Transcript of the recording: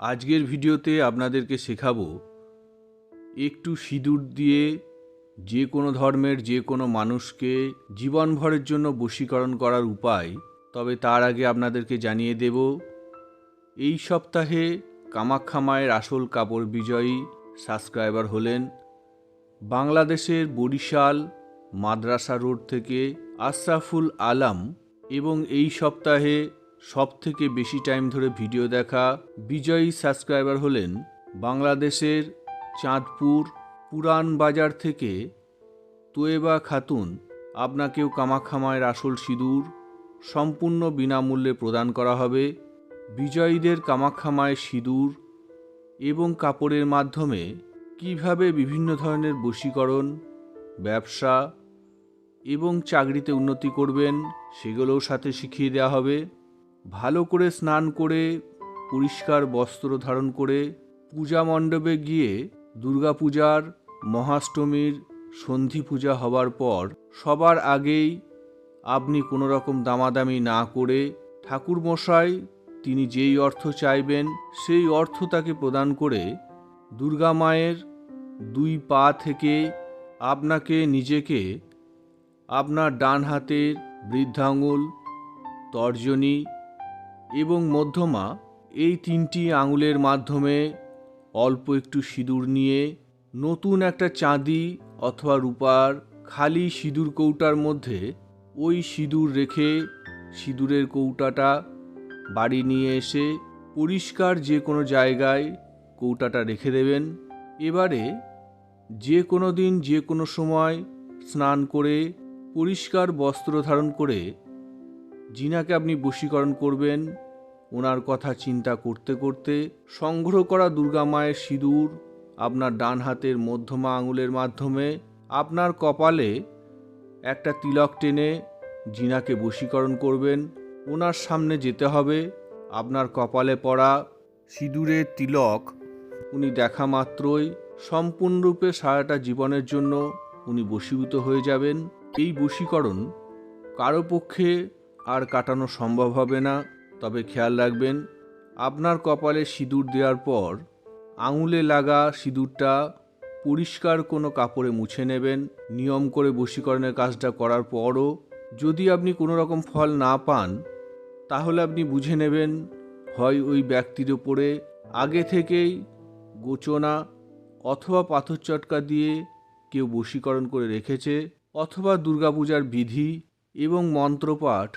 আজকের ভিডিওতে আপনাদেরকে শেখাবো, একটু সিঁদুর দিয়ে যে কোনো ধর্মের যে কোনো মানুষকে জীবনভরের জন্য বশীকরণ করার উপায়, তবে তার আগে আপনাদেরকে জানিয়ে দেব, এই সপ্তাহে কামাখ্যা মায়ের আসল কাপড় বিজয়ী সাবস্ক্রাইবার হলেন বাংলাদেশের বরিশাল মাদ্রাসা রোড থেকে আশরাফুল আলম এবং এই সপ্তাহে সবথেকে বেশি টাইম ধরে ভিডিও দেখা বিজয়ী সাবস্ক্রাইবার হলেন বাংলাদেশের চাঁদপুর পুরান বাজার থেকে তোয়েবা খাতুন। আপনাকেও কামাখামায়ের আসল সিঁদুর সম্পূর্ণ বিনামূল্যে প্রদান করা হবে। বিজয়ীদের কামাখামায়ের সিঁদুর এবং কাপড়ের মাধ্যমে কীভাবে বিভিন্ন ধরনের বশীকরণ, ব্যবসা এবং চাকরিতে উন্নতি করবেন, সেগুলোও সাথে শিখিয়ে দেওয়া হবে। ভালো করে স্নান করে, পরিষ্কার বস্ত্র ধারণ করে, পূজা মণ্ডপে গিয়ে দুর্গাপূজার মহাষ্টমীর সন্ধি পূজা হবার পর সবার আগেই আপনি কোনো রকম দামাদামি না করে ঠাকুরমশাই তিনি যেই অর্থ চাইবেন সেই অর্থ তাকে প্রদান করে দুর্গা মায়ের দুই পা থেকে আপনাকে নিজেকে আপনার ডান হাতের বৃদ্ধাঙ্গুল, তর্জনী এবং মধ্যমা এই তিনটি আঙুলের মাধ্যমে অল্প একটু সিঁদুর নিয়ে নতুন একটা চাঁদি অথবা রূপার খালি সিঁদুর কৌটার মধ্যে ওই সিঁদুর রেখে সিঁদুরের কৌটাটা বাড়ি নিয়ে এসে পরিষ্কার যে কোনো জায়গায় কৌটাটা রেখে দেবেন। এবারে যে কোনো দিন যে কোনো সময় স্নান করে পরিষ্কার বস্ত্র ধারণ করে যিনাকে আপনি বশীকরণ করবেন, ওনার কথা চিন্তা করতে করতে সংগ্রহ করা দুর্গা মায়ের সিঁদুর আপনার ডান হাতের মধ্যমা আঙুলের মাধ্যমে আপনার কপালে একটা তিলক টেনে জিনাকে বশীকরণ করবেন। ওনার সামনে যেতে হবে, আপনার কপালে পড়া সিঁদুরের তিলক উনি দেখা মাত্রই সম্পূর্ণরূপে সারাটা জীবনের জন্য উনি বশীভূত হয়ে যাবেন। এই বশীকরণ কারও পক্ষে আর কাটানো সম্ভব হবে না। তবে খেয়াল রাখবেন, আপনার কপালে সিঁদুর দেওয়ার পর আঙুলে লাগা সিঁদুরটা পরিষ্কার কোনো কাপড়ে মুছে নেবেন। নিয়ম করে বশীকরণের কাজটা করার পরও যদি আপনি কোনো রকম ফল না পান, তাহলে আপনি বুঝে নেবেন, হয় ওই ব্যক্তির ওপরে আগে থেকেই গোচনা অথবা পাথর চটকা দিয়ে কেউ বশীকরণ করে রেখেছে, অথবা দুর্গাপূজার বিধি এবং মন্ত্রপাঠ